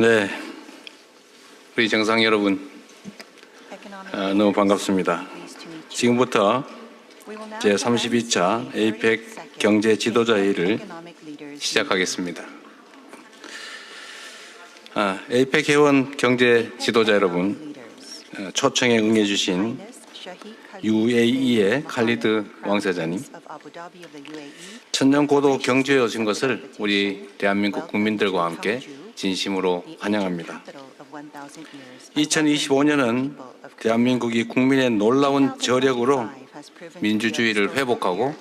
네, 우리 정상 여러분 아, 너무 반갑습니다. 지금부터 제 32차 에이펙 경제 지도자 회의를 시작하겠습니다. 아, 에이펙 회원 경제 지도자 여러분 어, 초청에 응해주신 UAE의 칼리드 왕세자님 천년 고도 경주에 오신 것을 우리 대한민국 국민들과 함께 진심으로 환영합니다. 2025년은 대한민국이 국민의 놀라운 저력으로 민주주의를 회복하고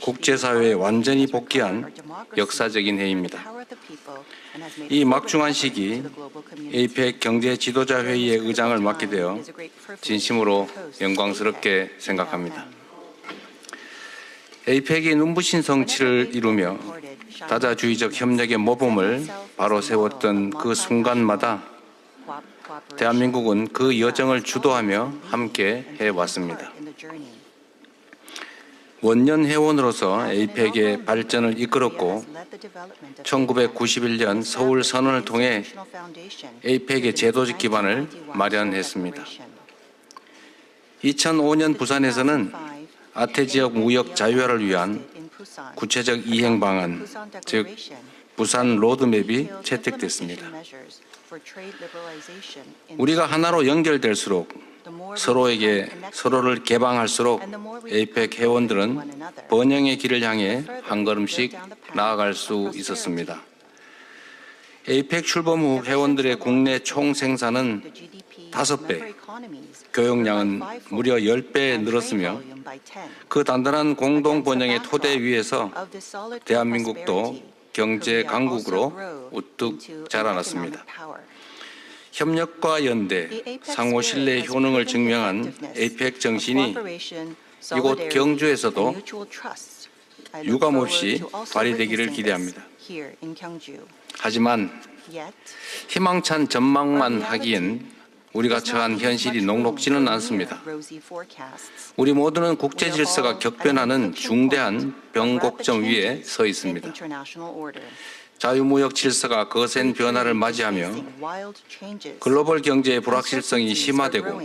국제사회에 완전히 복귀한 역사적인 해입니다. 이 막중한 시기 에이펙 경제 지도자 회의의 의장을 맡게 되어 진심으로 영광스럽게 생각합니다. 에이펙이 눈부신 성취를 이루며 다자주의적 협력의 모범을 바로 세웠던 그 순간마다 대한민국은 그 여정을 주도하며 함께 해왔습니다. 원년 회원으로서 에이펙의 발전을 이끌었고 1991년 서울 선언을 통해 에이펙의 제도적 기반을 마련했습니다. 2005년 부산에서는 아태 지역 무역 자유화를 위한 구체적 이행 방안, 즉 부산 로드맵이 채택됐습니다. 우리가 하나로 연결될수록 서로에게 서로를 개방할수록 에이펙 회원들은 번영의 길을 향해 한 걸음씩 나아갈 수 있었습니다. 에이펙 출범 후 회원들의 국내 총 생산은 5배, 교역량은 무려 10배 늘었으며 그 단단한 공동 번영의 토대 위에서 대한민국도 경제 강국으로 우뚝 자라났습니다. 협력과 연대, 상호 신뢰 효능을 증명한 에이펙 정신이 이곳 경주에서도 유감 없이 발휘되기를 기대합니다. 하지만 희망찬 전망만 하기엔 우리가 처한 현실이 녹록지는 않습니다. 우리 모두는 국제 질서가 격변하는 중대한 변곡점 위에 서 있습니다. 자유무역 질서가 거센 변화를 맞이하며 글로벌 경제의 불확실성이 심화되고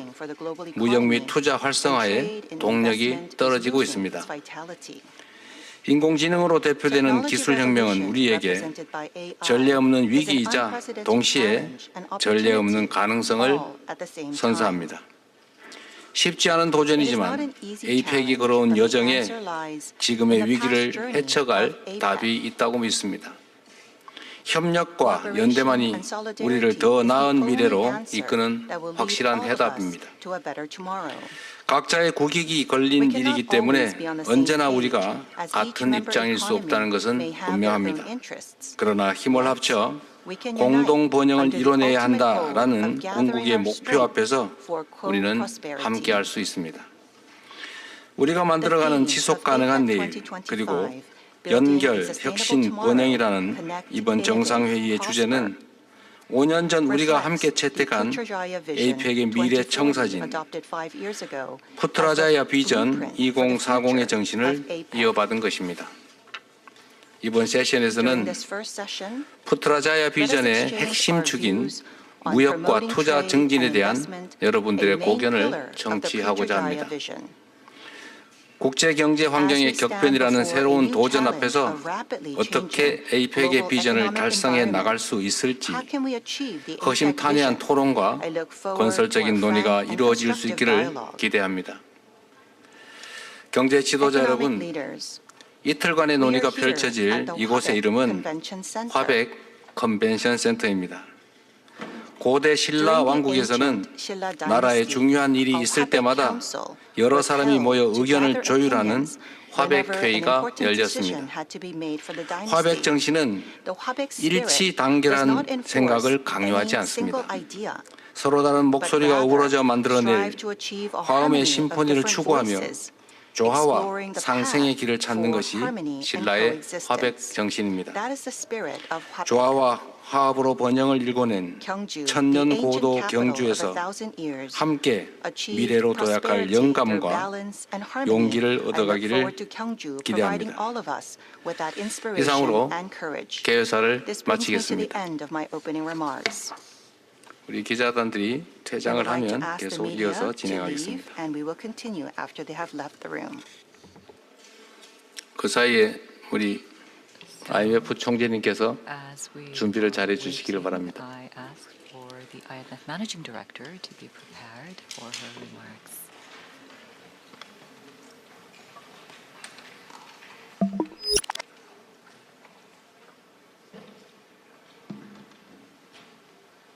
무역 및 투자 활성화에 동력이 떨어지고 있습니다. 인공지능으로 대표되는 기술혁명은 우리에게 전례 없는 위기이자 동시에 전례 없는 가능성을 선사합니다. 쉽지 않은 도전이지만 에이펙이 걸어온 여정에 지금의 위기를 헤쳐갈 답이 있다고 믿습니다. 협력과 연대만이 우리를 더 나은 미래로 이끄는 확실한 해답입니다. 각자의 국익이 걸린 일이기 때문에 언제나 우리가 같은 입장일 수 없다는 것은 분명합니다. 그러나 힘을 합쳐 공동 번영을 이뤄내야 한다라는 궁극의 목표 앞에서 우리는 함께할 수 있습니다. 우리가 만들어가는 지속 가능한 내일 그리고 연결, 혁신, 번영이라는 이번 정상회의의 주제는 5년 전 우리가 함께 채택한 에이펙의 미래 청사진 푸트라자야 비전 2040의 정신을 이어받은 것입니다. 이번 세션에서는 푸트라자야 비전의 핵심 축인 무역과 투자 증진에 대한 여러분들의 고견을 청취하고자 합니다. 국제 경제 환경의 격변이라는 새로운 도전 앞에서 어떻게 에이펙의 비전을 달성해 나갈 수 있을지 허심탄회한 토론과 건설적인 논의가 이루어질 수 있기를 기대합니다. 경제 지도자 여러분, 이틀간의 논의가 펼쳐질 이곳의 이름은 화백 컨벤션 센터입니다. 고대 신라 왕국에서는 나라에 중요한 일이 있을 때마다 여러 사람이 모여 의견을 조율하는 화백 회의가 열렸습니다. 화백 정신은 일치 단결한 생각을 강요하지 않습니다. 서로 다른 목소리가 어우러져 만들어낼 화음의 심포니를 추구하며 조화와 상생의 길을 찾는 것이 신라의. 화백 정신입니다. 조화와 화합으로 번영을 일궈낸 천년 고도 경주에서 함께 미래로 도약할 영감과. 용기를 얻어가기를 기대합니다. 이상으로. 개회사를 마치겠습니다. 우리 기자단들이 퇴장을 하면 계속 이어서 진행하겠습니다. 그 사이에 우리 IMF 총재님께서 준비를 잘해 주시기를 바랍니다. I ask for the IMF Managing Director to be prepared for her remarks.